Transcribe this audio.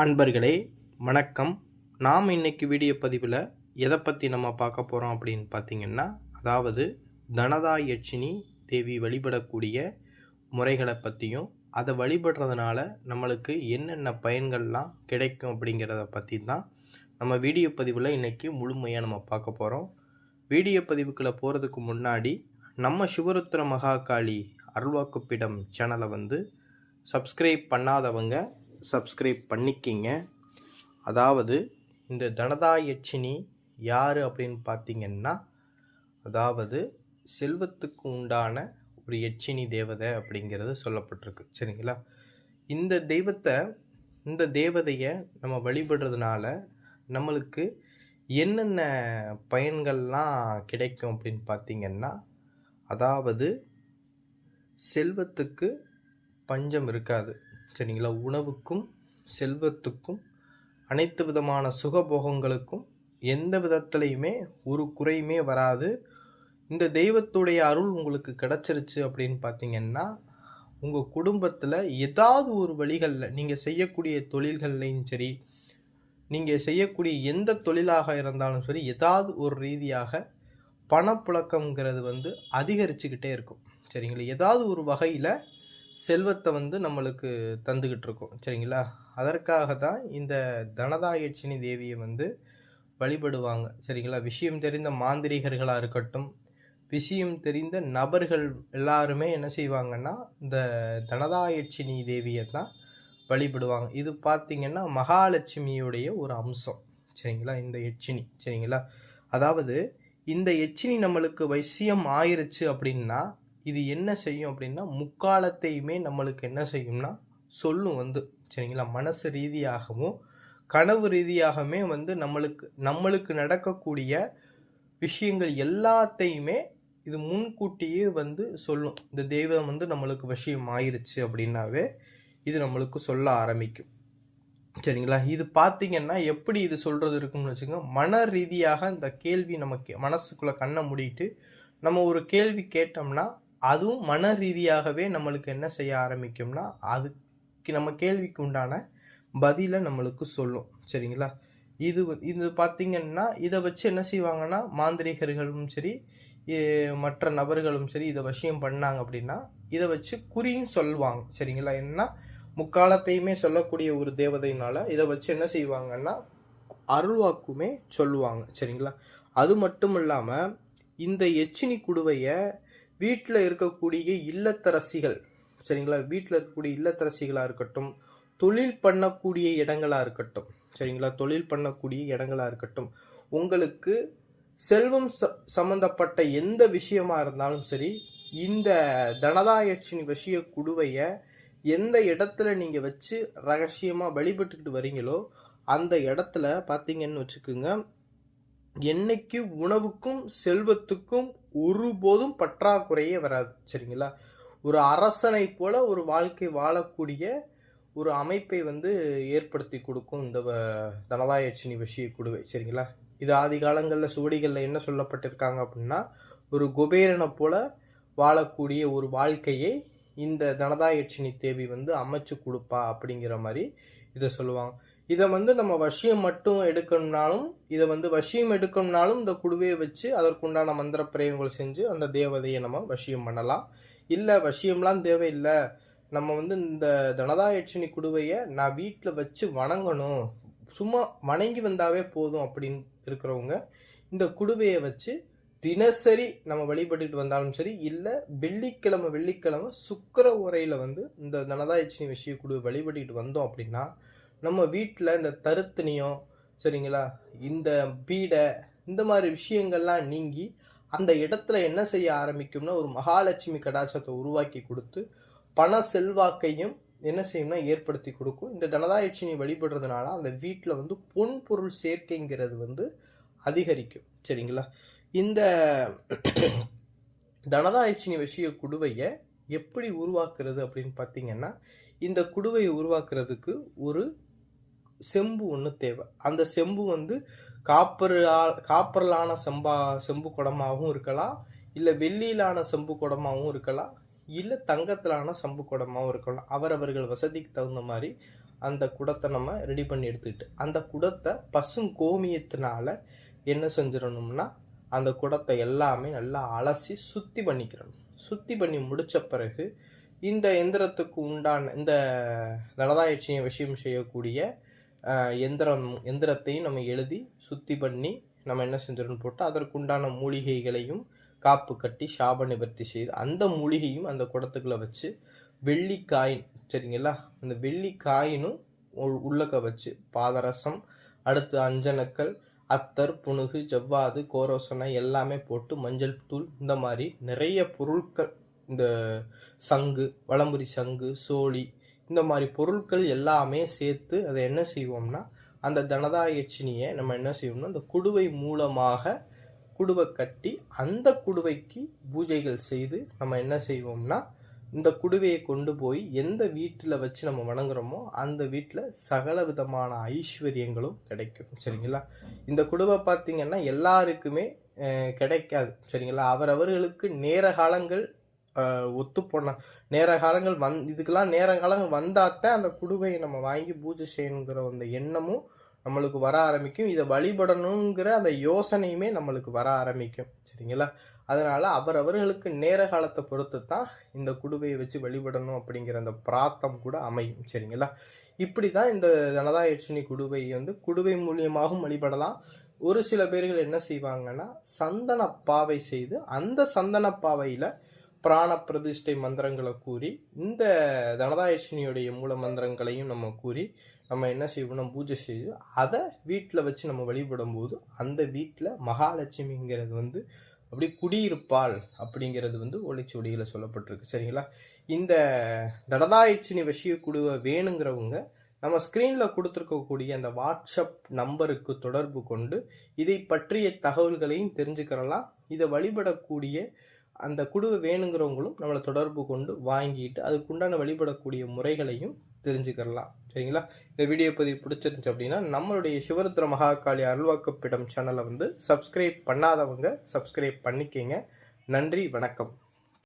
அன்பர்களே வணக்கம். நாம் இன்றைக்கி வீடியோ பதிவில் எதை பற்றி நம்ம பார்க்க போகிறோம் அப்படின்னு பார்த்தீங்கன்னா அதாவது தனதா யட்சினி தேவி வழிபடக்கூடிய முறைகளை பற்றியும் அதை வழிபடுறதுனால நம்மளுக்கு என்னென்ன பயன்கள்லாம் கிடைக்கும் அப்படிங்கிறத பற்றி தான் நம்ம வீடியோ பதிவில் இன்றைக்கி முழுமையாக நம்ம பார்க்க போகிறோம் வீடியோ பதிவுக்குள்ளே போகிறதுக்கு முன்னாடி நம்ம சிவருத்திர மகாகாளி அருள்வாக்குப்பிடம் சேனலை வந்து சப்ஸ்கிரைப் பண்ணாதவங்க சப்ஸ்கிரைப் பண்ணிக்கிங்க. அதாவது இந்த தனதா யட்சினி யார் அப்படின்னு பார்த்தீங்கன்னா அதாவது செல்வத்துக்கு உண்டான ஒரு யட்சினி தேவதை அப்படிங்கிறது சொல்லப்பட்டிருக்கு. சரிங்களா? இந்த தெய்வத்தை இந்த தேவதையை நம்ம வழிபடுறதுனால நம்மளுக்கு என்னென்ன பயன்கள்லாம் கிடைக்கும் அப்படின்னு பார்த்தீங்கன்னா அதாவது செல்வத்துக்கு பஞ்சம் இருக்காது. சரிங்களா? உணவுக்கும் செல்வத்துக்கும் அனைத்து விதமான சுகபோகங்களுக்கும் எந்த விதத்துலையுமே ஒரு குறையுமே வராது. இந்த தெய்வத்துடைய அருள் உங்களுக்கு கிடச்சிருச்சு அப்படின்னு பார்த்தீங்கன்னா உங்கள் குடும்பத்தில் ஏதாவது ஒரு வழிகளில் நீங்கள் செய்யக்கூடிய தொழில்கள்லையும் சரி நீங்கள் செய்யக்கூடிய எந்த தொழிலாக இருந்தாலும் சரி ஏதாவது ஒரு ரீதியாக பணப்புழக்கம்ங்கிறது வந்து அதிகரிச்சுக்கிட்டே இருக்கும். சரிங்களா? ஏதாவது ஒரு வகையில் செல்வத்தை வந்து நம்மளுக்கு தந்துக்கிட்டு இருக்கோம் சரிங்களா? அதற்காக தான் இந்த தனதாயட்சினி தேவியை வந்து வழிபடுவாங்க. சரிங்களா? விஷயம் தெரிந்த மாந்திரிகர்களாக இருக்கட்டும் விஷயம் தெரிந்த நபர்கள் எல்லாருமே என்ன செய்வாங்கன்னா இந்த தனதாயட்சினி தேவியை தான் வழிபடுவாங்க. இது பார்த்திங்கன்னா மகாலட்சுமியுடைய ஒரு அம்சம். சரிங்களா? இந்த எச்சினி சரிங்களா? அதாவது இந்த எச்சினி நம்மளுக்கு வைசியம் ஆயிருச்சு அப்படின்னா இது என்ன செய்யும் அப்படின்னா முக்காலத்தையுமே நம்மளுக்கு என்ன செய்யும்னா சொல்லும் வந்து சரிங்களா? மனசு ரீதியாகவும் கனவு ரீதியாகவுமே வந்து நம்மளுக்கு நம்மளுக்கு நடக்கக்கூடிய விஷயங்கள் எல்லாத்தையுமே இது முன்கூட்டியே வந்து சொல்லும். இந்த தெய்வம் வந்து நம்மளுக்கு விஷயம் ஆயிருச்சு அப்படின்னாவே இது நம்மளுக்கு சொல்ல ஆரம்பிக்கும். சரிங்களா? இது பார்த்தீங்கன்னா எப்படி இது சொல்கிறது இருக்கும்னு வச்சுக்கோங்க மன ரீதியாக இந்த கேள்வி நமக்கு மனசுக்குள்ளே கண்ணை மூடிட்டு நம்ம ஒரு கேள்வி கேட்டோம்னா அதுவும் மன ரீதியாகவே நம்மளுக்கு என்ன செய்ய ஆரம்பிக்கும்னா அதுக்கு நம்ம கேள்விக்கு உண்டான பதிலை நம்மளுக்கு சொல்லும். சரிங்களா? இது இது பார்த்திங்கன்னா இதை வச்சு என்ன செய்வாங்கன்னா மாந்திரிகர்களும் சரி மற்ற நபர்களும் சரி இதை விஷயம் பண்ணாங்க அப்படின்னா இதை வச்சு குறின்னு சொல்லுவாங்க. சரிங்களா? என்ன முக்காலத்தையுமே சொல்லக்கூடிய ஒரு தேவதையினால இதை வச்சு என்ன செய்வாங்கன்னா அருள்வாக்குமே சொல்லுவாங்க. சரிங்களா? அது மட்டும் இல்லாமல் இந்த எச்சினி குடுவையை வீட்டில் இருக்கக்கூடிய இல்லத்தரசிகள் சரிங்களா? வீட்டில் இருக்கக்கூடிய இல்லத்தரசிகளாக இருக்கட்டும் தொழில் பண்ணக்கூடிய இடங்களாக இருக்கட்டும் சரிங்களா? தொழில் பண்ணக்கூடிய இடங்களாக இருக்கட்டும் உங்களுக்கு செல்வம் ச சம்மந்தப்பட்ட எந்த விஷயமா இருந்தாலும் சரி இந்த தனதாயட்சினி விஷய குடுவையை எந்த இடத்துல நீங்கள் வச்சு ரகசியமாக வழிபட்டுக்கிட்டு வரீங்களோ அந்த இடத்துல பார்த்தீங்கன்னு வச்சுக்கோங்க என்னைக்கு உணவுக்கும் செல்வத்துக்கும் ஒருபோதும் பற்றாக்குறையே வராது சரிங்களா? ஒரு அரசனை போல ஒரு வாழ்க்கை வாழக்கூடிய ஒரு அமைப்பை வந்து ஏற்படுத்தி கொடுக்கும் இந்த தனதாயட்சினி விஷய குடுவை சரிங்களா? இது ஆதி காலங்களில் சுவடிகளில் என்ன சொல்லப்பட்டிருக்காங்க அப்படின்னா ஒரு குபேரனை போல வாழக்கூடிய ஒரு வாழ்க்கையை இந்த தனதாயட்சினி தேவி வந்து அமைச்சு கொடுப்பா அப்படிங்கிற மாதிரி இதை சொல்லுவாங்க. இதை வந்து நம்ம வசியம் மட்டும் எடுக்கணும்னாலும் இதை வந்து வசியம் எடுக்கணும்னாலும் இந்த குடுவையை வச்சு அதற்குண்டான மந்திர பிரயோகங்கள் செஞ்சு அந்த தேவதையை நம்ம வசியம் பண்ணலாம். இல்லை வசியம்லாம் தேவையில்லை. நம்ம வந்து இந்த தனதாயட்சினி குடுவையை நான் வீட்டில் வச்சு வணங்கணும். சும்மா வணங்கி வந்தாவே போதும் அப்படின்னு இருக்கிறவங்க இந்த குடுவையை வச்சு தினசரி நம்ம வழிபட்டுட்டு வந்தாலும் சரி இல்லை வெள்ளிக்கிழமை வெள்ளிக்கிழமை சுக்கர உரையில் வந்து இந்த தனதாயட்சினி விஷய குடுவை வழிபட்டுக்கிட்டு வந்தோம் அப்படின்னா நம்ம வீட்டில் இந்த தருத்தனியம் சரிங்களா? இந்த பீடை இந்த மாதிரி விஷயங்கள்லாம் நீங்கி அந்த இடத்துல என்ன செய்ய ஆரம்பிக்கும்னா ஒரு மகாலட்சுமி கடாச்சத்தை உருவாக்கி கொடுத்து பண செல்வாக்கையும் என்ன செய்யும்னா ஏற்படுத்தி கொடுக்கும். இந்த தனதாயட்சினி வழிபடுறதுனால அந்த வீட்டில் வந்து பொன் பொருள் சேர்க்கைங்கிறது வந்து அதிகரிக்கும் சரிங்களா? இந்த தனதாயட்சினி விஷய குடுவையை எப்படி உருவாக்குறது அப்படின்னு பார்த்தீங்கன்னா இந்த குடுவையை உருவாக்குறதுக்கு ஒரு செம்பு ஒன்று தேவை. அந்த செம்பு வந்து காப்பர் காப்பரலான செம்பா செம்பு குடமாகவும் இருக்கலாம். இல்லை வெள்ளியிலான செம்பு குடமாகவும் இருக்கலாம். இல்லை தங்கத்திலான செம்பு குடமாகவும் இருக்கலாம். அவரவர்கள் வசதிக்கு தகுந்த மாதிரி அந்த குடத்தை நம்ம ரெடி பண்ணி எடுத்துக்கிட்டு அந்த குடத்தை பசுங்கோமியத்தினால என்ன செஞ்சிடணும்னா அந்த குடத்தை எல்லாமே நல்லா அலசி சுத்தி பண்ணிக்கிறணும். சுத்தி பண்ணி முடிச்ச பிறகு இந்த எந்திரத்துக்கு உண்டான இந்த தனதாயட்சியை விஷயம் செய்யக்கூடிய எந்திரம் எந்திரத்தையும் நம்ம எழுதி சுத்தி பண்ணி நம்ம என்ன செஞ்சிடணும் போட்டு அதற்குண்டான மூலிகைகளையும் காப்பு கட்டி சாப நிவர்த்தி செய்து அந்த மூலிகையும் அந்த குடத்துக்குள்ள வச்சு வெள்ளி காயின் சரிங்களா? அந்த வெள்ளி காயினும் உள்- உள்ளக்க வச்சு பாதரசம் அடுத்து அஞ்சனக்கல் அத்தர் புனுகு ஜவ்வாது கோரோசனை எல்லாமே போட்டு மஞ்சள் தூள் இந்த மாதிரி நிறைய பொருட்கள் இந்த சங்கு வளம்புரி சங்கு சோழி இந்த மாதிரி பொருட்கள் எல்லாமே சேர்த்து அதை என்ன செய்வோம்னா அந்த தனதாயட்சினியை நம்ம என்ன செய்வோம்னா அந்த குடுவை மூலமாக குடுவை கட்டி அந்த குடுவைக்கு பூஜைகள் செய்து நம்ம என்ன செய்வோம்னா இந்த குடுவையை கொண்டு போய் எந்த வீட்டில் வச்சு நம்ம வணங்குறோமோ அந்த வீட்டில் சகல விதமான ஐஸ்வர்யங்களும் கிடைக்கும். சரிங்களா? இந்த குடுவை பார்த்தீங்கன்னா எல்லாருக்குமே கிடைக்காது. சரிங்களா? அவரவர்களுக்கு நேர காலங்கள் ஒத்து போன நேர காலங்கள் வந் இதுக்கெல்லாம் நேர காலங்கள் வந்தாத்தான் அந்த குடுவையை நம்ம வாங்கி பூஜை செய்யணுங்கிற அந்த எண்ணமும் நம்மளுக்கு வர ஆரம்பிக்கும். இதை வழிபடணுங்கிற அந்த யோசனையுமே நம்மளுக்கு வர ஆரம்பிக்கும். சரிங்களா? அதனால் அவரவர்களுக்கு நேர காலத்தை பொறுத்து தான் இந்த குடுவையை வச்சு வழிபடணும் அப்படிங்கிற அந்த பிராத்தம் கூட அமையும். சரிங்களா? இப்படி தான் இந்த ஜனதா யட்சினி குடுவை வந்து குடுவை மூலியமாகவும் வழிபடலாம். ஒரு சில பேர்கள் என்ன செய்வாங்கன்னா சந்தன பாவை செய்து அந்த சந்தன பாவையில் பிராண பிரதிஷ்டை மந்திரங்களை கூறி இந்த தனதாயட்சினியுடைய மூல மந்திரங்களையும் நம்ம கூறி நம்ம என்ன செய்வோம்னா பூஜை செய்து அதை வீட்டில் வச்சு நம்ம வழிபடும் போது அந்த வீட்டில் மகாலட்சுமிங்கிறது வந்து அப்படி குடியிருப்பாள் அப்படிங்கிறது வந்து ஒளிச்சுவடியில் சொல்லப்பட்டிருக்கு. சரிங்களா? இந்த தனதாயட்சினி விஷய குழுவை வேணுங்கிறவங்க நம்ம ஸ்க்ரீனில் கொடுத்துருக்கக்கூடிய அந்த வாட்ஸ்அப் நம்பருக்கு தொடர்பு கொண்டு இதை பற்றிய தகவல்களையும் தெரிஞ்சுக்கிறலாம். இதை வழிபடக்கூடிய அந்த குடுவை வேணுங்கிறவங்களும் நம்மளை தொடர்பு கொண்டு வாங்கிட்டு அதுக்குண்டான வழிபடக்கூடிய முறைகளையும் தெரிஞ்சுக்கிறலாம். சரிங்களா? இந்த வீடியோ பதிவு பிடிச்சிருந்துச்சு அப்படின்னா நம்மளுடைய சிவருத்ர மகாகாளி அருள்வாக்கப்பிடம் சேனலை வந்து சப்ஸ்கிரைப் பண்ணாதவங்க சப்ஸ்கிரைப் பண்ணிக்கங்க. நன்றி வணக்கம்.